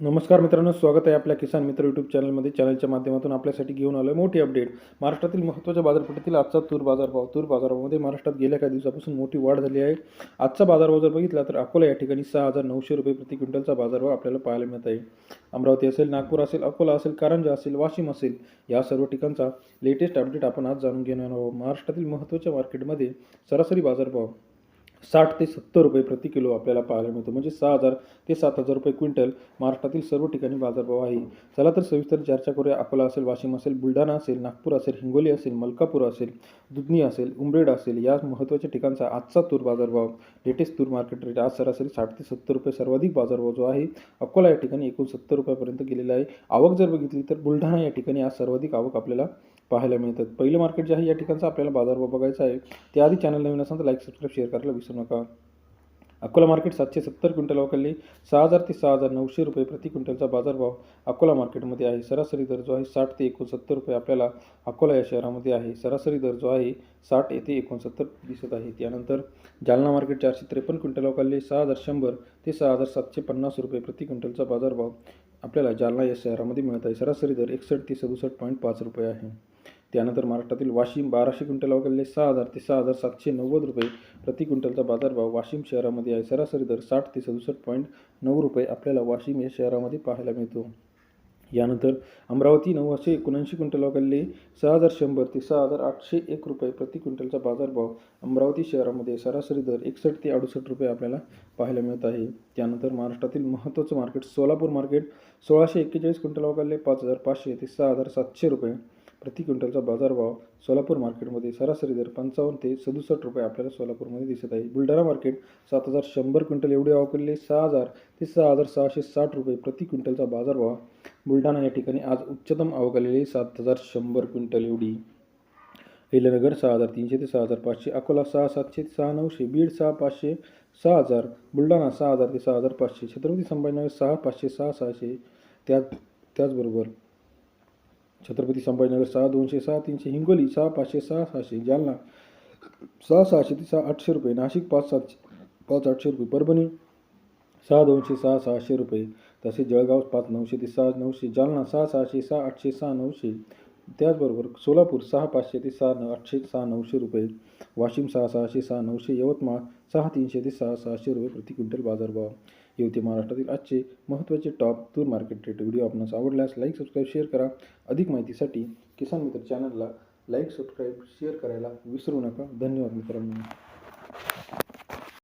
नमस्कार मित्रांनो स्वागत आहे आपल्या किसान मित्र यूट्यूब चॅनलमध्ये चॅनलच्या माध्यमातून आपल्यासाठी घेऊन आलो आहे मोठी अपडेट महाराष्ट्रातील महत्त्वाच्या बाजारपेठेतील आजचा तूर बाजारभाव तूर बाजारभावामध्ये महाराष्ट्रात गेल्या काही दिवसापासून मोठी वाढ झाली आहे. आजचा बाजारभाव जर बघितला तर अकोला या ठिकाणी सहा हजार नऊशे रुपये प्रति क्विंटलचा बाजारभाव आपल्याला पाहायला मिळत आहे. अमरावती असेल नागपूर असेल अकोला असेल कारंजा असेल वाशिम असेल या सर्व ठिकाणचा लेटेस्ट अपडेट आपण आज जाणून घेणार आहोत. महाराष्ट्रातील महत्त्वाच्या मार्केटमध्ये सरासरी बाजारभाव साठ ते सत्तर रुपये प्रति किलो आपल्याला पाहायला मिळतो. म्हणजे सहा हजार ते सात हजार रुपये क्विंटल महाराष्ट्रातील सर्व ठिकाणी बाजारभाव आहे. चला तर सविस्तर चर्चा करूया. अकोला असेल वाशिम असेल बुलढाणा असेल नागपूर असेल हिंगोली असेल मलकापूर असेल दुधनी असेल उमरेड असेल या महत्त्वाच्या ठिकाणचा आजचा तूर बाजारभाव लेटेस्ट तूर मार्केट रेट आज सरासरी साठ ते सत्तर रुपये सर्वाधिक बाजारभाव जो आहे अकोला या ठिकाणी एकूण सत्तर रुपयापर्यंत गेलेला आहे. आवक जर बघितली तर बुलढाणा या ठिकाणी आज सर्वाधिक आवक आपल्याला पाहायला मिळतात. पहिलं मार्केट जे आहे या ठिकाणचा आपल्याला बाजारभाव बघायचा आहे. त्याआधी चॅनल नवीन असेल तर लाईक सबस्क्राईब शेअर करायला विसरू नका. अकोला मार्केट सातशे सत्तर क्विंटल अवकाली सहा हजार ते सहा हजार नऊशे रुपये प्रति क्विंटलचा बाजारभाव अकोला मार्केटमध्ये आहे. सरासरी दर जो आहे साठ ते एकोणसत्तर रुपये आपल्याला अकोला या शहरामध्ये आहे. सरासरी दर जो आहे साठ येथे एकोणसत्तर दिसत आहे. त्यानंतर जालना मार्केट चारशे त्रेपन्न क्विंटल अवकाली सहा हजार शंभर ते सहा हजार सातशे पन्नास रुपये प्रति क्विंटलचा बाजारभाव आपल्याला जालना या शहरामध्ये मिळत आहे. सरासरी दर एकसष्ट ते सदुसष्ट पॉईंट पाच रुपये आहे. त्यानंतर महाराष्ट्रातील वाशिम बाराशे क्विंटल अवघडले सहा हजार ते सहा हजार सातशे नव्वद रुपये. प्रति क्विंटलचा बाजारभाव वाशिम शहरामध्ये आहे. सरासरी दर साठ ते सदुसष्ट पॉईंट नऊ रुपये आपल्याला वाशिम या शहरामध्ये पाहायला मिळतो. यानंतर अमरावती नऊशे एकोणऐंशी क्विंटल अवघडले सहा हजार शंभर ते सहा हजार आठशे एक रुपये प्रति क्विंटलचा बाजारभाव अमरावती शहरामध्ये सरासरी दर एकसष्ट ते अडुसष्ट रुपये आपल्याला पाहायला मिळत आहे. त्यानंतर महाराष्ट्रातील महत्त्वाचं मार्केट सोलापूर मार्केट सोळाशे एक्केचाळीस क्विंटल अवघडले पाच हजार पाचशे ते सहा हजार सातशे रुपये. प्रति क्विंटलचा बाजारभाव सोलापूर मार्केटमध्ये सरासरी दर पंचावन्न ते सदुसष्ट रुपये आपल्याला सोलापूरमध्ये दिसत आहे. बुलढाणा मार्केट सात हजार शंभर क्विंटल एवढे अवकरले सहा हजार ते सहा हजार सहाशे साठ रुपये प्रति क्विंटलचा बाजारभाव बुलढाणा या ठिकाणी आज उच्चतम अवकालेली सात हजार शंभर क्विंटल एवढी. अहिल्यानगर सहा हजार तीनशे ते सहा हजार पाचशे अकोला सहा सातशे ते सहा नऊशे बीड सहा पाचशे सहा हजार बुलढाणा सहा हजार ते सहा हजार पाचशे छत्रपती संभाजीनगर सहा पाचशे सहा सहाशे त्या त्याचबरोबर छत्रपती संभाजीनगर सहा दोनशे सहा तीनशे हिंगोली सहा पाचशे सहा सहाशे जालना सहा सहाशे ते सहा आठशे रुपये नाशिक पाच सातशे पाच आठशे रुपये परभणी सहा दोनशे सहा सहाशे रुपये तसेच जळगाव पाच नऊशे ते सहा नऊशे जालना सहा सहाशे सहा आठशे सहा नऊशे त्याचबरोबर सोलापूर सहा पाचशे ते सहा नऊ आठशे सहा नऊशे रुपये वाशिम सहा सहाशे सहा नऊशे यवतमाळ सहा तीनशे ते सहा सहाशे रुपये प्रति क्विंटल बाजारभाव. हे होते महाराष्ट्रातील आजचे महत्त्वाचे टॉप तूर मार्केट रेट व्हिडिओ आपणास आवडल्यास लाईक सबस्क्राईब शेअर करा. अधिक माहितीसाठी किसान मित्र चॅनलला लाईक सबस्क्राईब शेअर करायला विसरू नका. धन्यवाद मित्रांनो.